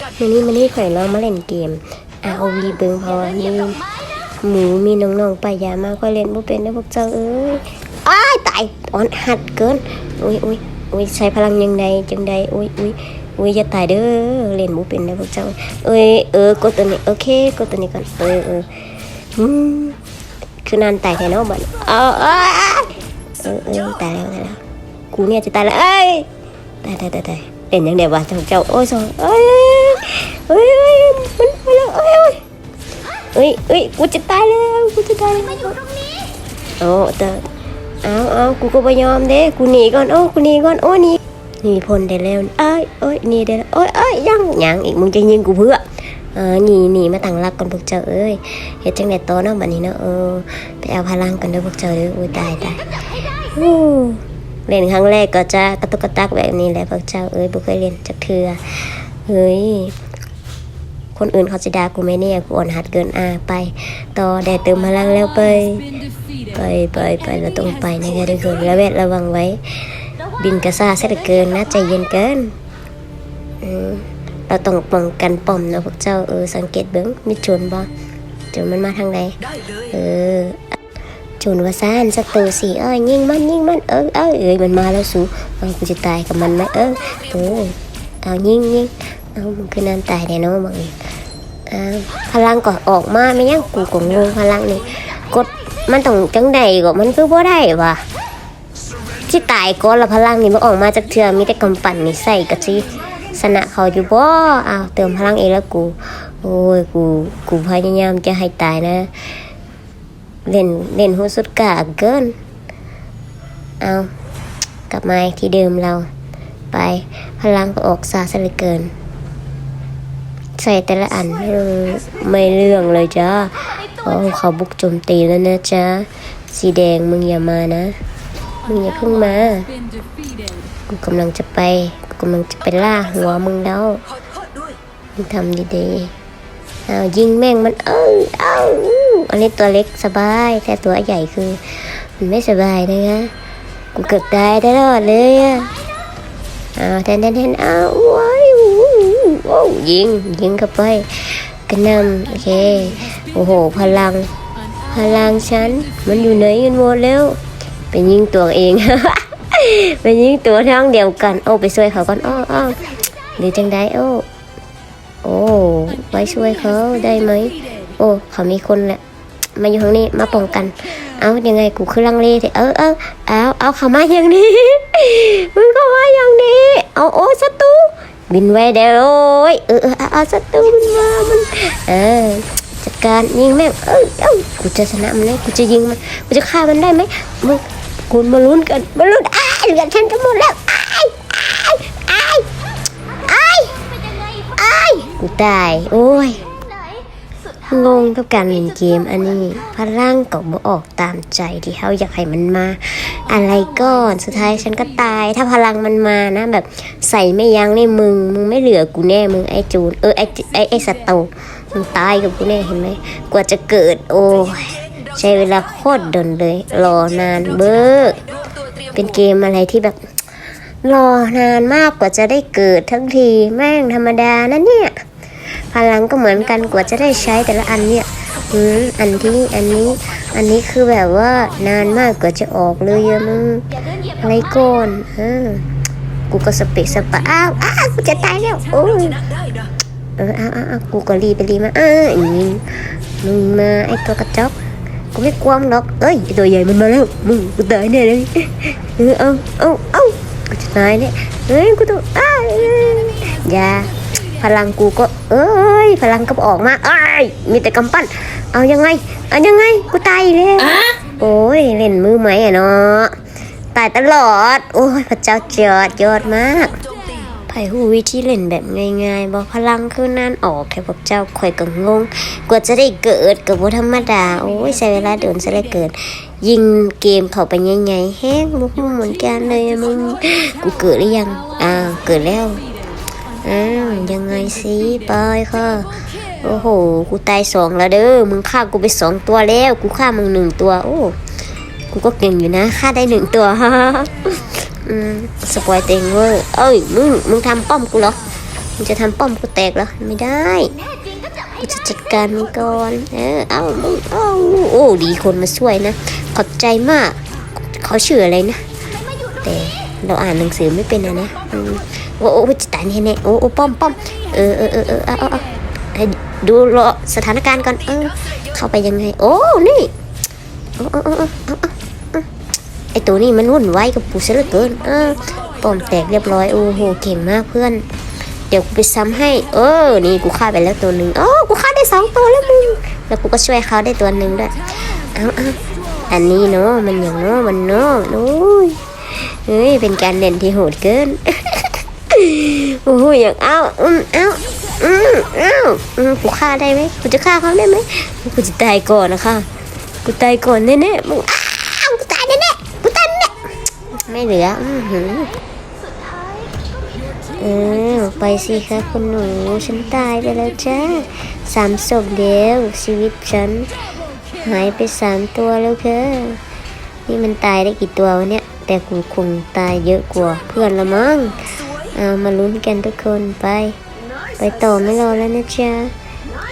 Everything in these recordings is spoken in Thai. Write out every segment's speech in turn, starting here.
มานี่มานี่ข่อยลองมาเล่นเกม ROV เบิงพอมีหมูมีน้องๆไปยามาข่อยเล่นบ่เป็นนะพวกเจ้าเอ้ยอ้ายตายอ่อนหัดเกินอุ้ยอุ้ยอุ้ยใช้พลังยังไงจังใดอุ้ยอุ้ยอุ้ยอย่าตายเด้อเล่นบ่เป็นนะพวกเจ้าเอ้ยเออกดตัวนี้โอเคกดตัวนี้ก่อนเออเออคือนานตายแท้เนาะบัดเอาเอ้ยเออเออตายแล้วตายแล้วกูเนี่ยจะตายแล้วเอ้ยตายตายตายตายเล่นยังไงวะเจ้าเจ้าโอ้ยสองเอ้ย เอ้ยเอ้ยมันไปแล้วเอ้ยเอ้ยเอ้ยกูจะตายแล้ว กูจะตายแล้วอยู่ตรงนี้โอ้เตอเอาเอากูก็ไม่ยอมเด้ กูหนีก่อน โอ้ กูหนีก่อน โอ้หนีหนีพ้นได้แล้ว เอ้ยเอ้ยหนีได้แล้วโอ้ยเอ้ยยังยังอีก มึงจะยิงกูเพื่อเออหนีหนีมาตั้งรักก่อนพวกเจ้าเอ้ยเฮ็ดจังได๋โตเนาะบัดนี้เนาะเออไปเอาพลังกันเด้อพวกเจ้าเด้ออุ้ยตายตายอู้เล่นครั้งแรกก็จะกระตุกกระตักแบบนี้แหละพวกเจ้าเอ้ยบ่เคยเล่นจักเทื่อเฮ้ย คนอื่นเขาจะด่ากูไหมเนี่ยกูอ่อนหัดเกินอาไป ต่อได้เติมพลังแล้วไป ไปไปไปเราต้องไปนะคะทุกคนระแวดระวังไว้ บินกระซ่าเสียเหลือเกินนะใจเย็นเกินเราต้องป้องกันป้อมนะพวกเจ้าเออสังเกตเบิ้งมีโจรบ่จรมันมาทางไหนได้เออโจรว่าซ่านสักตัวสิเอ้ยยิงมันยิงมันเออเออเอ้ยมันมาแล้วสูเอากูจะตายกับมันไหมเออเออเอายิงยิง เอามันคือนานตายแน่นอนบางทีพลังก็ออกมาไม่ยังกูก็งงพลังนี่กดมันต้องจังใดก็มันคือบ่ได้วะที่ตายก่อนแล้วพลังนี่มันออกมาจากเทือมีแต่กำปั่นนี่ใส่กะสิสนะเขาอยู่บ่อ้าวเติมพลังเองแล้วกู โอ้ยกูกูพยายามจะให้ตายนะ เล่นเล่นหัวสุดกาเกินเอากลับมาที่เดิมเราไปพลังก็ออกซาซะเหลือเกิน ใส่แต่ละอันไม่เรื่องเลยจ้าโอ้เขาบุกโจมตีแล้วนะจ๊ะสีแดงมึงอย่ามานะ มึงอย่าเพิ่งมา กูกำลังจะไป กูกำลังจะไปล่าหัวมึงแล้วมึงทำดีๆเอายิงแม่งมัน เอ้ยเอ้าวอันนี้ตัวเล็กสบาย แต่ตัวใหญ่คือ มันไม่สบายนะคะกูเกือบตายตลอดเลยอะอ้าวแทนแทนแทนอ้าว โอ้ยิงยิงเข้าไปกระนำโอเคโอ้โหพลัง พลังฉันมันอยู่ไหนกันหมดแล้วไปยิงตัวเองไปยิงตัวทั้งเดียวกัน โอ้ไปช่วยเขาก่อนอ้ออ้อหรือจังไดโอ้โอ้ไว้ช่วยเขาได้ไหมโอ้เขามีคนแหละมาอยู่ทางนี้มาป้องกัน เอายังไงกูคือลังเลเถอะเออเออเอาเอาเขามาอย่างนี้มึงเขามาอย่างนี้ เอาโอ้ศัตรู บินไว้เดี๋ยวโอ้ยเออเออเอาเอาศัตรูมันมามันเออจัดการยิงแม่งเออเออกูจะชนะมันเลยกูจะยิงมันกูจะฆ่ามันได้ไหมมึงกูมาลุ้นกันมาลุ้นอ้ายเหลือฉันจะหมดแล้วอ้ายอ้ายอ้ายอ้ายเป็นยังไอ้ายกูตายโอ้ย งงกับการเล่นเกมอันนี้พลังก็บ่ออกตามใจที่เขาอยากให้มันมา อะไรก่อนสุดท้ายฉันก็ตาย ถ้าพลังมันมานะแบบใส่ไม่ยั้งในมึง มึงไม่เหลือกูแน่มึงไอ้จูนเออไอ้ไอ้ไอ้สตว์มึงตายกับกูแน่เห็นไหมกว่าจะเกิดโอ้ยใช้เวลาโคตรดนเลย รอนานเบ้อรวมตัวเตรียมเป็นเกมอะไรที่แบบรอนานมากกว่าจะได้เกิดทั้งทีแม่งธรรมดานะเนี่ย พลังก็เหมือนกันกว่าจะได้ใช้แต่ละอันเนี่ยอืมอันที่อันนี้ อันนี้คือแบบว่านานมากกว่าจะออกเลยอะมึงอย่าเดินเหยียบอะไรก่อนเออกูก็สเปะสปะอ้าวอ้าวกูจะตายแล้วโอ้ยเอออ้าวอ้าวกูก็รีไปรีมาเอออย่างนี้มึงมาไอตัวกระจอกกูไม่กลัวมึงหรอกเอ้ยไอตัวใหญ่มันมาแล้วมึงกูตายแน่เลยเออเอาเอาเอากูจะตายเนี่ยเฮ้ยกูต้องอ้ายอย่า พลังกูก็ เอ้ย พลังก็ออกมาอ้ายมีแต่กำปั้น เอายังไงเอายังไง กูตายอีกแล้วโอ้ยเล่นมือไหมอะเนาะตายตลอด โอ้ยพระเจ้าจอดยอดมากโจมตีไผ่หูวิธีเล่นแบบง่ายๆบอกพลังคือนั่นออกแค่พวกเจ้าข่อยก็งงกว่าจะได้เกิดกับว่ธรรมดา โอ้ยใช้เวลาเดินซะเหลยเกินยิงเกมเข้าไปง่ายๆแห้งมุกเหมือนกันเลยอะมึงกูเกิดหรือยัง อ้าว เกิดแล้ว อ้าวยังไงสิปอยค่ะ โอ้โห กูตายสองแล้วเด้อ มึงฆ่ากูไปสองตัวแล้ว กูฆ่ามึงหนึ่งตัว โอ้ กูก็เก่งอยู่นะฆ่าได้หนึ่งตัวอืมสปอยเต็งเวอร์เอ้ย มึง มึงทำป้อมกูเหรอ มึงจะทำป้อมกูแตกเหรอ ไม่ได้ กูจะจัดการมันก่อน เออ เอามึงเอาโอ้ ดีคนมาช่วยนะ ขอบใจมาก เขาชื่ออะไรนะ แต่เราอ่านหนังสือไม่เป็นอะนะอืมโอ้ โอ้จะตายแน่ๆโอ้โอ้ป้อมป้อมเออเออเออเออเอาเอาเอให้ดูรอสถานการณ์ก่อนเออเข้าไปยังไง โอ้นี่โอ้โอ้โอ้โอ้โอ้โอ้ไอตัวนี้มันวุ่นวายกับปูซะเหลือเกินเออป้อมแตกเรียบร้อยโอ้โหเก่งมากเพื่อน เดี๋ยวกูไปซ้ำให้ เออ นี่กูฆ่าไปแล้วตัวหนึ่งโอ้กูฆ่าได้สองตัวแล้วมึงแล้วกูก็ช่วยเขาได้ตัวหนึ่งด้วยเอาเอาอันนี้เนาะมันอย่างเนาะมันเนาะโอ้ยเฮ้ยเป็นการเล่นที่โหดเกิน อ้โหอย่างเอาอืมเอาอืมเอาอืมกูฆ่าได้ไหมกูจะฆ่าเขาได้ไหมกูจะตายก่อนนะคะกูตายก่อนแน่ๆมึงอ้าวกูตายแน่ๆกูตายแน่ไม่เหลืออือหือเออไปสิคะคุณหนูฉันตายไปแล้วจ้าสามศพเดียวชีวิตฉันหายไปสามตัวแล้วค่ะนี่มันตายได้กี่ตัววะเนี่ย แต่กูคงตายเยอะกว่าเพื่อนละมั้ง เอามาลุ้นกันทุกคนไป ไปต่อไม่รอแล้วนะจ๊ะ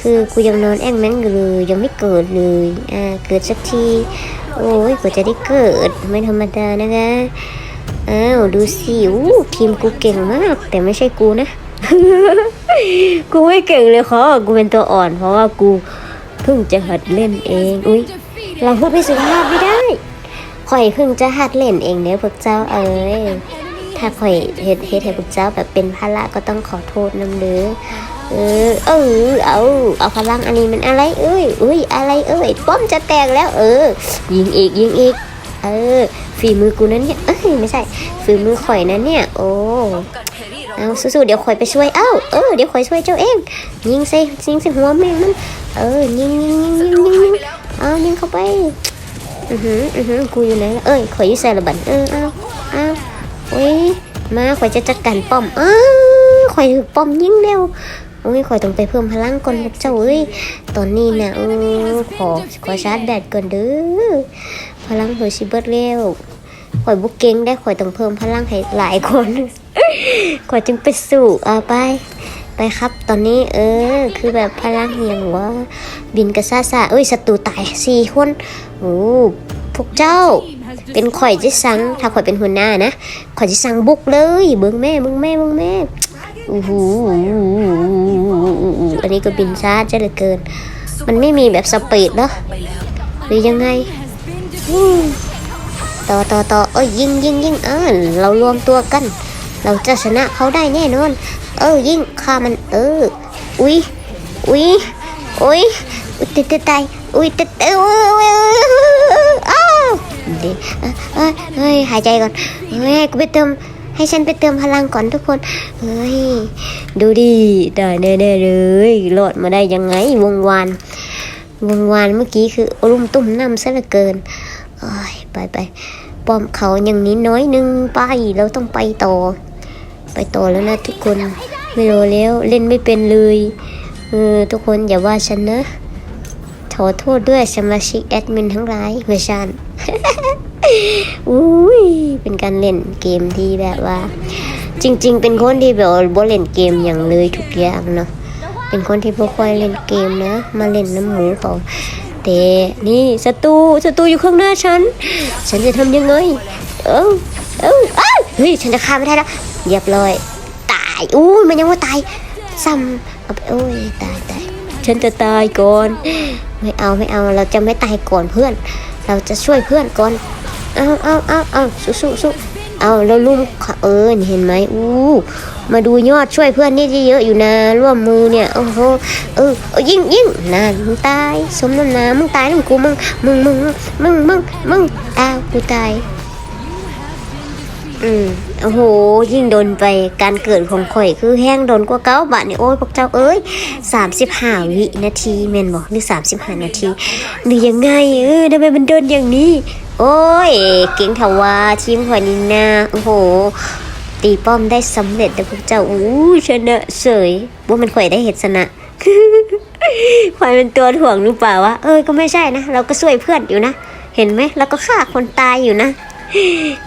คือกูยังนอนแอ่งแมงอยู่เลยยังไม่เกิดเลยอ่าเกิดสักทีโอ้ยกว่าจะได้เกิดไม่ธรรมดานะคะอ้าวดูสิอู้ทีมกูเก่งมาก แต่ไม่ใช่กูนะ กูไม่เก่งเลยขอกูเป็นตัวอ่อน เพราะว่ากูเพิ่งจะหัดเล่นเองอุ้ยเราพูดไม่สุภาพไม่ได้ข่อยเพิ่งจะหัดเล่นเองเนี่ยพวกเจ้าเอ้ย ถ้าข่อยเฮ็ดเฮ็ดให้พวกเจ้าแบบเป็นภาระก็ต้องขอโทษนำเด้อเออเออเอาเอาพลังอันนี้มันอะไร เอ้ยอุ้ยอะไรเอ้ยป้อมจะแตกแล้ว เออ ยิงอีกยิงอีก เออฝีมือกูนั้นเนี่ยเอ้ยไม่ใช่ฝีมือข่อยนั้นเนี่ย โอ้เอาสู้ๆเดี๋ยวข่อยไปช่วยเอ้าเออเดี๋ยวข่อยช่วยเจ้าเอง ยิงใส่ยิงใส่หัวแม่งมันเออยิงยิงยิงยิงยิงยิงเอายิงเข้าไปอือหืออือหือกูอยู่ไหนล่ะเอ้ยข่อยอยู่ใส่ระบันเออเอา โอ้ยมาข่อยจะจัดการป้อมอ้าวข่อยถือป้อมยิ่งเร็วโอ้ยข่อยต้องไปเพิ่มพลังก่อนเจ้าเอ้ยตอนนี้นะเออขอขอชาร์จแบตก่อนเด้อพลังหัวชิเบิดเร็วข่อยบุกเก่งได้ข่อยต้องเพิ่มพลังให้หลายคนข่อยจึงไปสู่เอาไป ไปครับตอนนี้เออ คือแบบพลังเหียงว่าบินกระซ่าซาเอ้ยศัตรูตายสี่คนโอ้พวกเจ้า เป็นข่อยจะสั่งถ้าข่อยเป็นหัวหน้านะข่อยจะสั่งบุกเลยเบิ้งแม่เบิ้งแม่เบิ้งแม่อู้หูอันนี้ก็บินช้าจะเหลือเกิน มันไม่มีแบบสปีดเหรอหรือยังไงต่อต่อต่อเอ้ยยิงยิงยิงเออเรารวมตัวกัน เราจะชนะเขาได้แน่นอน เออยิงฆ่ามันเอออุ้ยอุ้ยอุ้ยอุ้ยตายตายอุ้ยตายอุ้ยอ้า ดีเฮ้ยหายใจก่อนเฮ้ยกูไปเติมให้ฉันไปเติมพลังก่อนทุกคนเฮ้ยดูดิได้แน่ๆเลยรอดมาได้ยังไงวงวานวงวานเมื่อกี้คืออรุมตุ่มน้ำซะเหลือเกินโอ้ยไปไปป้อมเขาอย่างนี้น้อยนึงไปเราต้องไปต่อ ไปต่อแล้วนะทุกคนไม่รอแล้วเล่นไม่เป็นเลยเออทุกคนอย่าว่าฉันนะขอโทษด้วยสมาชิกแอดมินทั้งหลายเวอร์ชัน อุ้ยเป็นการเล่นเกมที่แบบว่า จริง ๆ เป็นคนที่แบบบ่เล่นเกมอย่างเลยทุกอย่างเนาะเป็นคนที่บ่ค่อยเล่นเกมนะ มาเล่นน้ำหมูเขาแต่นี่ศัตรูศัตรูอยู่ข้างหน้าฉัน ฉันจะทำยังไง เอ้าเอ้าอ้าเฮ้ยฉันจะฆ่าไม่ได้แล้วเรียบร้อยตายอู้ยมันยังว่าตายซ้ำเอาไปโอ้ยตายตายฉันจะตายก่อน ไม่เอาไม่เอาเราจะไม่ตายก่อนเพื่อน เราจะช่วยเพื่อนก่อน เอาเอาเอาเอาสู้สู้สู้เอาแล้วลุมเออเห็นไหมอู้มาดูยอดช่วยเพื่อนนี่เยอะอยู่นะร่วมมือเนี่ยโอ้โหเออยิ่งยิ่งนานมึงตายสมน้ำหน้ามึงตายน้ำกูมึงมึงมึงมึงมึงมึงอ้าวกูตายอืม โอ้โห ยิ่งโดนไปการเกิดของข่อยคือแห้งโดนกว่าเก้าบาทนี่โอ้ยพวกเจ้าเอ้ยสามสิบห้าวินาทีแมนบอกหรือสามสิบห้านาทีหรือยังไงเออทำไมมันโดนอย่างนี้ โอ้ยเก่งทว่าทีมข่อยนี่นาโอ้โหตีป้อมได้สำเร็จแต่พวกเจ้าอู้ชนะเสยว่ามันข่อยได้เหตุชนะข่อยเป็นตัวถ่วงหรือเปล่าวะเออก็ไม่ใช่นะ เราก็ช่วยเพื่อนอยู่นะ เห็นไหมเราก็ฆ่าคนตายอยู่นะ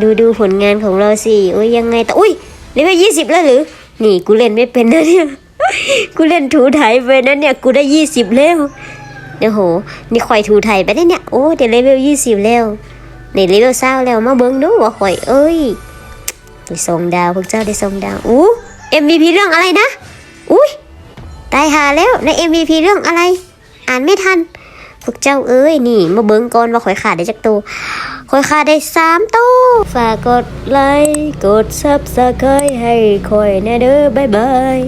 ดูดูผลงานของเราสิโอ้ยยังไงแต่อุ้ยเลเวลยี่สิบแล้วหรือ นี่กูเล่นไม่เป็นนะเนี่ย กูเล่นถูไถไปนะเนี่ย กูได้ยี่สิบแล้วเดี๋ยวโห นี่ข่อยถูไถไปได้เนี่ย โอ้เดี๋ยวเลเวลยี่สิบแล้วนี่เลเวลเศร้าแล้วมาเบิ้งดูว่าข่อยเอ้ยได้ส่งดาวพวกเจ้าได้ส่งดาวอู้ MVP เรื่องอะไรนะ อุ้ยตายหาแล้วใน MVP เรื่องอะไร อ่านไม่ทันพวกเจ้าเอ้ยนี่มาเบิ้งก่อนว่าข่อยขาดได้จักตัว ข่อยขาได้สามตู้ฝากกดไลค์ กดซับสไครต์ให้คอยแน่เด้อบ๊ายบาย